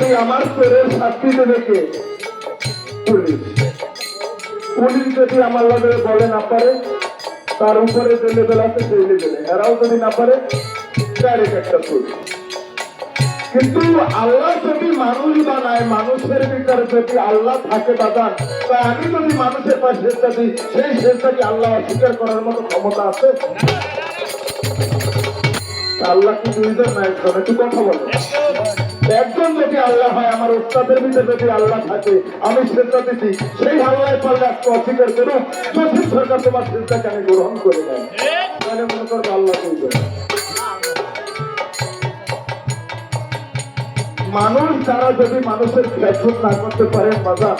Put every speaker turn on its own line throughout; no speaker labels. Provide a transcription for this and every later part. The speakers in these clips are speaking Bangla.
করি আমার পেরের সাক্ষী দেবে কে পুলিশ। পুলিশ যদি আমার লগে বলে না পারে, তার উপরে লেভেল আছে সেই লেভেলে এরাও যদি না পারে ডাইরেক্ট একটা পুলিশ। কিন্তু আল্লাহ যদি মানুষ বানায়, মানুষের ভিতরে যদি আল্লাহ থাকে বাদান, তা আমি যদি মানুষের পাশে দিই সেই চেষ্টাকে আল্লাহ অস্বীকার করার মতো ক্ষমতা আছে? আল্লাহ কি দুইজন না একজন? একটু কথা বলো একজন যদি আল্লাহ হয়, আমার উস্তাদের ভিতরে যদি আল্লাহ থাকে, আমি চেষ্টা দিচ্ছি সেই আল্লাহ পারলে আজকে অস্বীকার করুক জসিম সরকার তোমার চেষ্টাকে আমি গ্রহণ করে তাহলে মনে করব আল্লাহ দুইজন মানুষ যারা যদি মানুষের খেদমত না করতে পারেন বাজার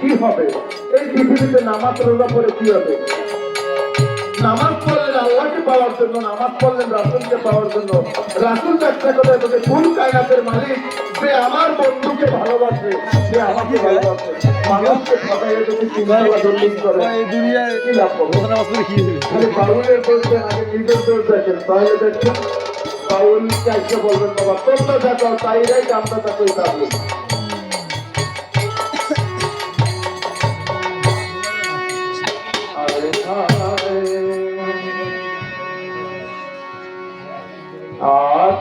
কি হবে? এই পৃথিবীতে নামাজ রোজা পড়ে কি হবে? নামাজ পাওয়ার জন্য নামাজ পড়লেন রাসুলকে পাওয়ার জন্য। রাসুল চেষ্টা করে তোকে কোন কায়নাতের মালিক যে আমার বন্ধুকে ভালোবাসে সে আমাকে ভালোবাসে। মানুষকে ঠকাইয়ে যদি চিন্তালা দলিল করে কি লাভ হবে?
কথা নামাজ পড়ে কি হবে?
খালি বাউলের বলছেন আগে নিজের দোষ দেখেন। তাহলে দেখছেন বাউল চাইছে বলবেন বাবা? তোমরা দেখো তাইরাই কামটা দেখো তাহলে আরে।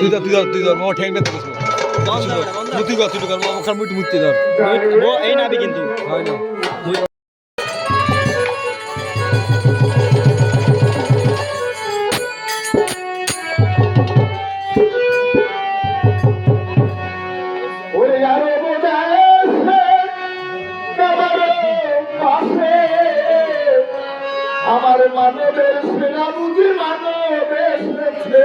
তুই ধর তুই ধর তুই ধর ও ঠ্যাং বেঁধে তুই কর তুই কর। ওখান মুটি মুটতে ধর।
এই নাবি কিন্তু।
হয় না।
মানবের সেনা বুঝি মানব এসেছে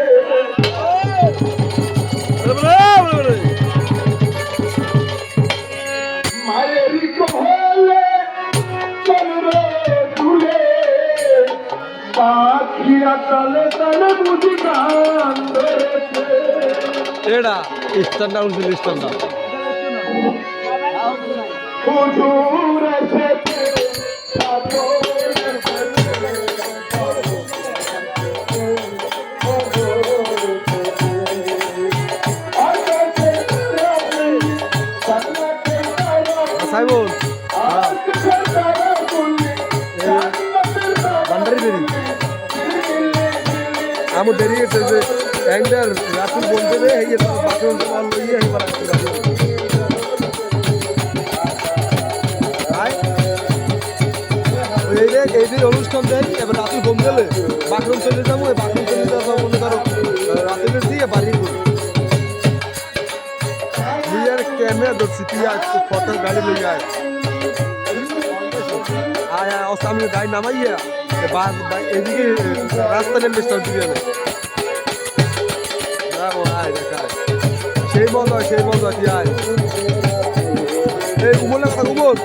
মায়েরই কহলে চন্দ্র তুলে পাখিরা তলে তলে বুঝি গান
এটা স্ট্যান্ড ডাউন ছিল স্ট্যান্ড
হুজুর এসেছে সাগর
আমার দেরি গেছে যে একবার রাতুল বলতে রে এই বাথরুম কল লইয়ে একবার এই যে অনুষ্ঠান দেয় এবার রাতুল বোম গেলে, বাথরুম চলে যাব, এই বাথরুম চলে যাব মনে করো রাতুলের দিয়ে বাড়ি ক্যামেরা ধরছি, তুই আর ফটো গাড়ি লই আয়। আয় অস আমি গাড়ি নামাইয়া বাস এদিকে রাস্তা নেমে স্টার্ট দিবি। সেই বন্ধ সেই বন্ধ আয়। এই উমর কথা উমর